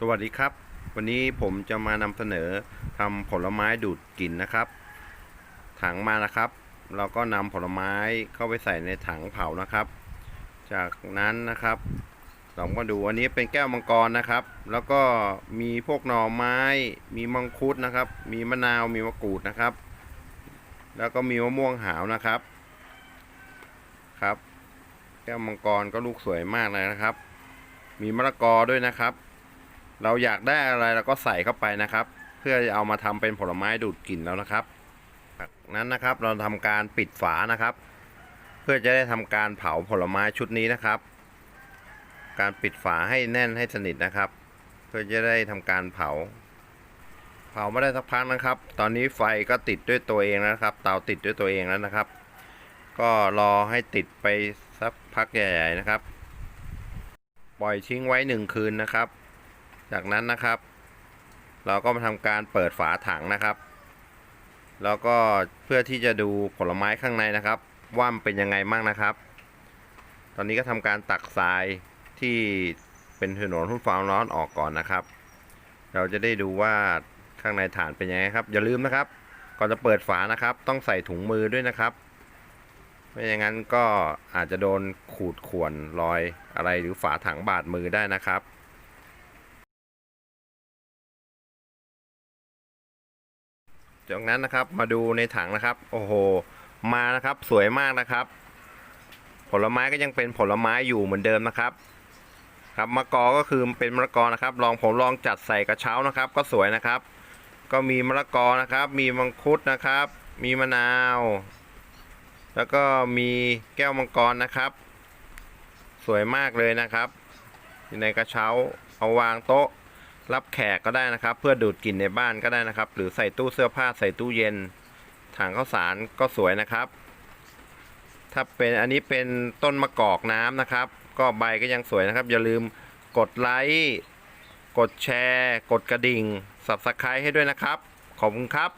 สวัสดีครับ วันนี้ผมจะมานำเสนอทำผลไม้ดูดกลิ่นนะครับ ถังมานะครับ เราก็นำผลไม้เข้าไปใส่ในถังเผานะครับ จากนั้นนะครับเราก็ดูอันนี้เป็นแก้วมังกรนะครับ แล้วก็มีพวกหน่อไม้ มีมังคุดนะครับ มีมะนาวมีมะกรูดนะครับ แล้วก็มีมะม่วงหาวนะครับครับ แก้วมังกรก็ลูกสวยมากเลยนะครับ มีมะละกอด้วยนะครับ เราอยากได้อะไรเราก็ใส่เข้าไปนะครับ เพื่อจะเอามาทำเป็นผลไม้ดูดกลิ่นแล้วนะครับจากนั้นนะครับเราทำการปิดฝานะครับ เพื่อจะได้ทำการเผาผลไม้ชุดนี้นะครับ การปิดฝาให้แน่นให้สนิทนะครับ เพื่อจะได้ทำการเผา เผาไมาได้สักพักนะครับ ตอนนี้ไฟก็ติดด้วยตัวเองแล้วนะครับ เตาติดด้วยตัวเองแล้วนะครับ ก็รอให้ติดไปสักพักใหญ่ ๆนะครับ ปล่อยทิ้งไว้หนึ่งคืนนะครับ จากนั้นนะครับ เราก็มาทำการเปิดฝาถังนะครับ แล้วก็เพื่อที่จะดูผลไม้ข้างในนะครับ ว่ามันเป็นยังไงบ้างนะครับ ตอนนี้ก็ทำการตักทรายที่เป็นถนนทุ่นควาร้อนออกก่อนนะครับ เราจะได้ดูว่าข้างในฐานเป็นยังไงครับ อย่าลืมนะครับ ก่อนจะเปิดฝานะครับ ต้องใส่ถุงมือด้วยนะครับไม่อย่างนั้นก็อาจจะโดนขูดข่วนรอยอะไรหรือฝาถังบาดมือได้นะครับ จากนั้นนะครับมาดูในถังนะครับ โอ้โห มานะครับสวยมากนะครับ ผลไม้ก็ยังเป็นผลไม้อยู่เหมือนเดิมนะครับ ครับมะกอก็คือเป็นมะละกอนะครับ ลองผมลองจัดใส่กระเช้านะครับ ก็สวยนะครับ ก็มีมะละกอนะครับ มีมังคุดนะครับ มีมะนาว แล้วก็มีแก้วมังกรนะครับ สวยมากเลยนะครับ อยู่ในกระเช้าเอาวางโต๊ะ รับแขกก็ได้นะครับ เพื่อดูดกลิ่นในบ้านก็ได้นะครับ หรือใส่ตู้เสื้อผ้าใส่ตู้เย็นถังข้าวสารก็สวยนะครับ ถ้าเป็นอันนี้เป็นต้นมะกอกน้ำนะครับ ก็ใบก็ยังสวยนะครับ อย่าลืมกดไลค์กดแชร์ กดกระดิ่ง subscribe ให้ด้วยนะครับ ขอบคุณครับ